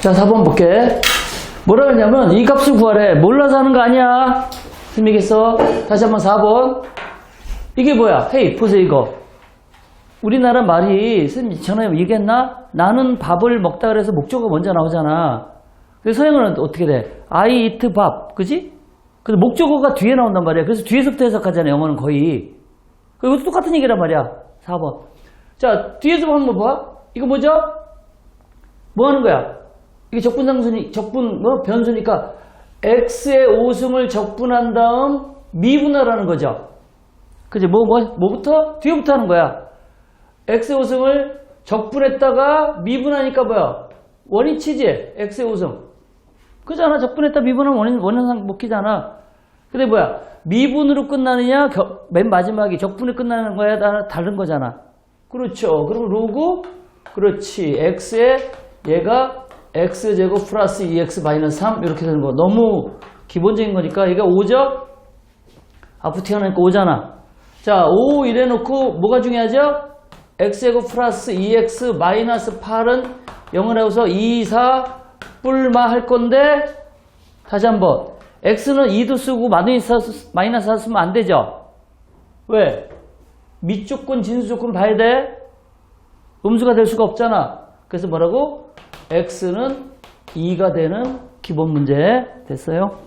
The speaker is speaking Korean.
자, 4번 볼게. 뭐라 그러냐면, 이 값을 구하래. 몰라서 하는 거 아니야. 스미겠어? 다시 한번 4번. 이게 뭐야? 헤이, 보세요, 이거. 우리나라 말이, 선생님 전에 얘기했나? 나는 밥을 먹다 그래서 목적어가 먼저 나오잖아. 그래서 서양어는 어떻게 돼? I eat 밥. 그지? 근데 목적어가 뒤에 나온단 말이야. 그래서 뒤에서부터 해석하잖아, 영어는 거의. 그리고 똑같은 얘기란 말이야. 4번. 자, 뒤에서 한번 봐. 이거 뭐죠? 뭐 하는 거야? 이게 적분상순이, 적분, 뭐, 변수니까, x의 5승을 적분한 다음 미분하라는 거죠. 그지? 뭐, 뭐, 뭐부터? 뒤에부터 하는 거야. x의 5승을 적분했다가 미분하니까 뭐야? 원위치지? x의 5승. 그잖아. 적분했다 미분하면 원인, 원인상 먹히잖아. 근데 뭐야? 미분으로 끝나느냐? 겨- 맨 마지막이 적분이 끝나는 거야? 다- 다른 거잖아. 그렇죠. 그럼 로그? 그렇지. x에 얘가 x제곱 플러스 2x 마이너스 3 이렇게 되는 거. 너무 기본적인 거니까 얘가 5죠? 앞으로 튀어나오니까 5잖아. 자, 5 이래 놓고 뭐가 중요하죠? x제곱 플러스 2x 마이너스 8은 0을 해서 2, 4 뿔마 할 건데 다시 한번 x는 2도 쓰고 마이너스 4 쓰면 안 되죠? 왜? 밑조건, 진수조건 봐야 돼? 음수가 될 수가 없잖아. 그래서 뭐라고? X는 2가 되는 기본 문제 됐어요?